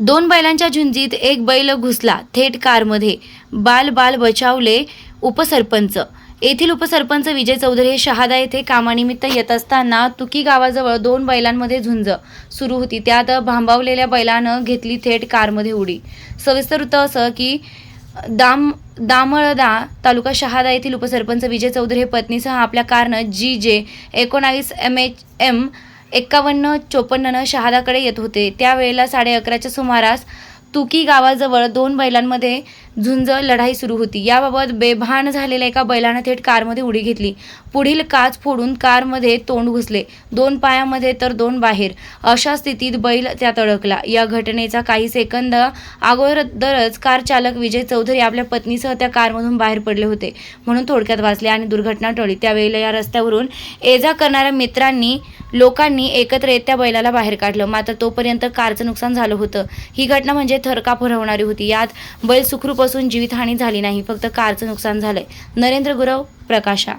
दोन बैलांच्या झुंजीत एक बैल घुसला थेट कारमध्ये. बाल बाल बचावले उपसरपंच. येथील उपसरपंच विजय चौधरी हे शहादा येथे कामानिमित्त येत असताना तुकी गावाजवळ दोन बैलांमध्ये झुंज सुरू होती. त्यात भांबावलेल्या बैलानं घेतली थेट कारमध्ये उडी. सविस्तर होतं असं की दाम दामळदा तालुका शहादा येथील उपसरपंच विजय चौधरी हे पत्नीसह आपल्या कारनं जी जे एकोणावीस एम एच एम एक्कावन्न चोपन्ननं शहादाकडे येत होते. त्यावेळेला साडे अकराच्या सुमारास तुकी गावाजवळ दोन बैलांमध्ये झुंज लढाई सुरू होती. याबाबत बेभान झालेल्या एका बैलानं थेट कारमध्ये उडी घेतली. पुढील काच फोडून कारमध्ये तोंड घुसले. दोन पायामध्ये तर दोन बाहेर. अशा स्थितीत बैल त्यात अडकला. या घटनेचा काही सेकंद अगोदरच कार चालक विजय चौधरी आपल्या पत्नीसह त्या कारमधून बाहेर पडले होते म्हणून थोडक्यात वाचले आणि दुर्घटना टळली. त्यावेळेला या रस्त्यावरून ये जा करणाऱ्या मित्रांनी लोकांनी एकत्र येत त्या बैलाला बाहेर काढलं. मात्र तोपर्यंत कारचं नुकसान झालं होतं. ही घटना म्हणजे थरकाप होणारी होती. यात बैल सुखरूप असून जीवितहानी झाली नाही. फक्त कारचं नुकसान झालंय. नरेंद्र गुरव प्रकाशा.